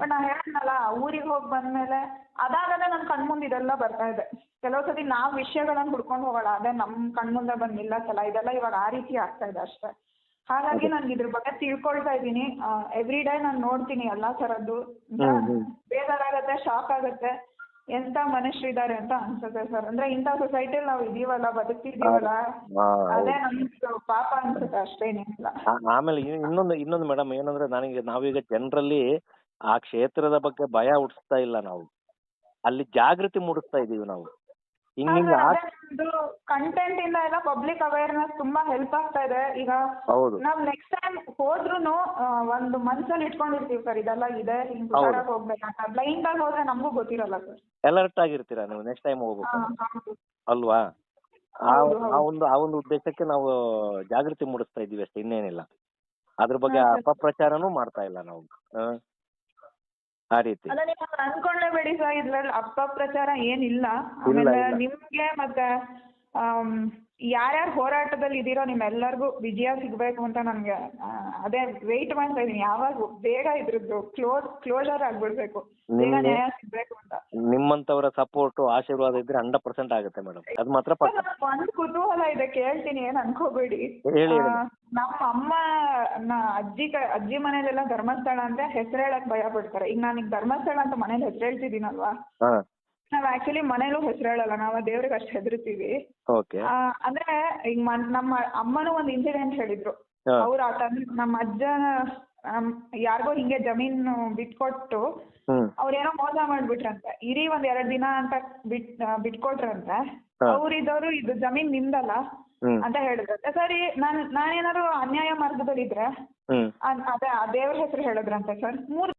ಬಟ್ ನಾನು ಹೇಳಿದ್ನಲ್ಲ ಊರಿಗೆ ಹೋಗಿ ಬಂದ್ಮೇಲೆ ಅದಾಗಲೇ ನನ್ನ ಕಣ್ಮುಂದೆ ಇದೆಲ್ಲ ಬರ್ತಾ ಇದೆ. ಕೆಲವು ಸತಿ ನಾವು ವಿಷಯಗಳನ್ನ ಹುಡ್ಕೊಂಡು ಹೋಗೋಣ ಅದೇ ನಮ್ಮ ಕಣ್ಮುಂದೆ ಬಂದು ಸಲ ಇದೆಲ್ಲ ಇವಾಗ ಆ ರೀತಿ ಆಗ್ತಾ ಇದೆ ಅಷ್ಟೇ. ಹಾಗಾಗಿ ನನ್ಗೆ ಇದ್ರ ಬಗ್ಗೆ ತಿಳ್ಕೊಳ್ತಾ ಇದ್ದೀನಿ. ಎವ್ರಿ ಡೇ ನಾನು ನೋಡ್ತೀನಿ ಎಲ್ಲ ಥರದ್ದು. ಬೇಜಾರಾಗತ್ತೆ ಶಾಕ್ ಆಗುತ್ತೆ. ಎಂತ ಮನುಷ್ಯರಿದ್ದಾರೆ ಅಂತ ಅನ್ಸುತ್ತೆ ಸರ್ ಅಂದ್ರೆ ಇಂಥ ಸೊಸೈಟಿಲಿ ನಾವು ಇದೀವಲ್ಲ ಬದುಕ್ತಿದೀವಲ್ಲ ಅದೇ ನಮ್ದು ಪಾಪ ಅನ್ಸುತ್ತೆ ಅಷ್ಟೇನಿಲ್ಲ ಆಮೇಲೆ ಇನ್- ಇನ್ನೊಂದು ಇನ್ನೊಂದು ಮೇಡಮ್ ಏನಂದ್ರೆ ನನಗೆ ನಾವೀಗ ಜನರಲ್ಲಿ ಆ ಕ್ಷೇತ್ರದ ಬಗ್ಗೆ ಭಯ ಹುಟ್ಟಿಸ್ತಾ ಇಲ್ಲ ನಾವು. ಅಲ್ಲಿ ಜಾಗೃತಿ ಮೂಡಿಸ್ತಾ ಇದೀವಿ ನಾವು. ಕಂಟೆಂಟ್ ಇಂದ ಎಲ್ಲ ಪಬ್ಲಿಕ್ ಅವೇರ್ನೆಸ್ ತುಂಬಾ ಹೆಲ್ಪ್ ಆಗ್ತಾ ಇದೆ. ಈಗ ಹೌದು. ನಾವ್ ನೆಕ್ಸ್ಟ್ ಟೈಮ್ ಹೋದ್ರುನು ಒಂದು ಮನ್ಸಲ್ಲಿ ಇಟ್ಕೊಂಡಿರ್ತೀವಿ ಸರ್ ಇದೆಲ್ಲ ಇದೆ ಹಿಂಗ್ ಹೋಗ್ಬೇಕಂತ. ಬ್ಲೈಂಡ್ ಆಗಿ ಹೋದ್ರೆ ನಮಗೂ ಗೊತ್ತಿರಲ್ಲ ಸರ್ ಅಲರ್ಟ್ ಆಗಿರ್ತೀರಾ ನೀವು ನೆಕ್ಸ್ಟ್ ಟೈಮ್ ಹೋಗ್ಬೇಕು ಅಲ್ವಾ? ಆ ಆ ಒಂದು ಆ ಒಂದು ಉದ್ದೇಶಕ್ಕೆ ನಾವು ಜಾಗೃತಿ ಮೂಡಿಸ್ತಾ ಇದೀವಿ ಅಷ್ಟೇ ಇನ್ನೇನಿಲ್ಲ. ಅದ್ರ ಬಗ್ಗೆ. ಅಪಪ್ರಚಾರನೂ ಮಾಡ್ತಾ ಇಲ್ಲ ನಾವು. ಹ? ಆ ರೀತಿ ಅಲ್ಲ ನೀವು ಹಂಗ್ ಅನ್ಕೊಂಡೇಬೇಡಿ ಸರ್ ಇದ್ರಲ್ಲಿ ಅಪಪ್ರಚಾರ ಏನಿಲ್ಲ ಇಲ್ಲ, ಆಮೇಲೆ ಇಲ್ಲ. ನಿಮ್ಗೆ ಮತ್ತೆ ಯಾರ್ಯಾರು ಹೋರಾಟದಲ್ಲಿ ಇದೀರೋ ನಿಮ್ಮೆಲ್ಲರಿಗೂ ವಿಜಯ ಸಿಗ್ಬೇಕು ಅಂತ ನನಗೆ ಅದೇ ವೆಯ್ಟ್ ಮಾಡ್ತಾ ಇದ್ದೀನಿ ಯಾವಾಗ ಬೇಗ ಇದ್ರದ್ದು ಕ್ಲೋಸ್ ಕ್ಲೋಸರ್ ಆಗ್ಬಿಡ್ಬೇಕು. ಬೇಗ ನ್ಯಾಯ ಸಿಗ್ಬೇಕು ಅಂತ. ನಿಮ್ಮಂತವರ ಸಪೋರ್ಟ್ ಆಶೀರ್ವಾದ ಇದ್ರೆ ಹಂಡ್ರೆಡ್ ಪರ್ಸೆಂಟ್ ಆಗುತ್ತೆ ಮೇಡಮ್ ಅದು ಮಾತ್ರ ಪಕ್ಕ ಒಂದ್ ಕುತೂಹಲ ಇದೆ ಕೇಳ್ತೀನಿ ಏನ್ ಅನ್ಕೋಬೇಡಿ. ಹೇಳಿ, ಹೇಳಿ. ಆ, ನಮ್ಮ ಅಮ್ಮ ನಾ ಅಜ್ಜಿ ಕ ಅಜ್ಜಿ ಮನೇಲೆಲ್ಲ ಧರ್ಮಸ್ಥಳ ಅಂದ್ರೆ ಹೆಸರು ಹೇಳಕ್ ಭಯ ಪಡ್ತಾರೆ. ಈಗ ನಾನೀಗ ಧರ್ಮಸ್ಥಳ ಅಂತ ಮನೇಲಿ ಹೆಸರು ಹೇಳ್ತಿದ್ದೀನಲ್ವಾ? ಹಾ. ನಾವ್ ಆಕ್ಚುಲಿ ಮನೇಲೂ ಹೆಸರೇಳಲ್ಲ ನಾವು ದೇವ್ರಿಗೆ ಅಷ್ಟು ಹೆದರ್ತೀವಿ ಓಕೆ ಆ, ಅಂದ್ರೆ ಈಗ ಮನ್- ನಮ್ಮ ಅಮ್ಮನು ಒಂದು ಇನ್ಸಿಡೆಂಟ್ ಹೇಳಿದ್ರು. ಹಾ. ಅವ್ರ ಆಟ ಅಂದ್ರೆ ನಮ್ಮ ಅಜ್ಜ ಯಾರ್ಗೋ ಯಾರಿಗೋ ಹಿಂಗೆ ಜಮೀನು ಬಿಟ್ಕೊಟ್ಟು ಹ್ಮ್. ಅವ್ರೇನೋ ಮೋಸ ಮಾಡ್ಬಿಟ್ರಂತೆ. ಇರಿ ಒಂದ್ ಎರಡ್ ದಿನ ಅಂತ ಬಿಟ್ ಆ, ಬಿಟ್ಕೊಟ್ರಂತೆ. ಹಾ. ಅವ್ರಿದ್ದವ್ರು ಇದು ಜಮೀನ್ ನಿಂದಲ್ಲ ಹ್ಮ್. ಅಂತ ಹೇಳಿದ್ರಂತೆ. ಸರಿ ನಾನ್ ನಾನೇನಾದ್ರು ಅನ್ಯಾಯ ಮಾರ್ಗದಲ್ಲಿದ್ರೆ ಹ್ಮ್. ಅದ್- ಅದೇ ಆ ದೇವ್ರ ಹೆಸರು ಹೇಳಿದ್ರಂತೆ ಸರ್. ಮೂರ್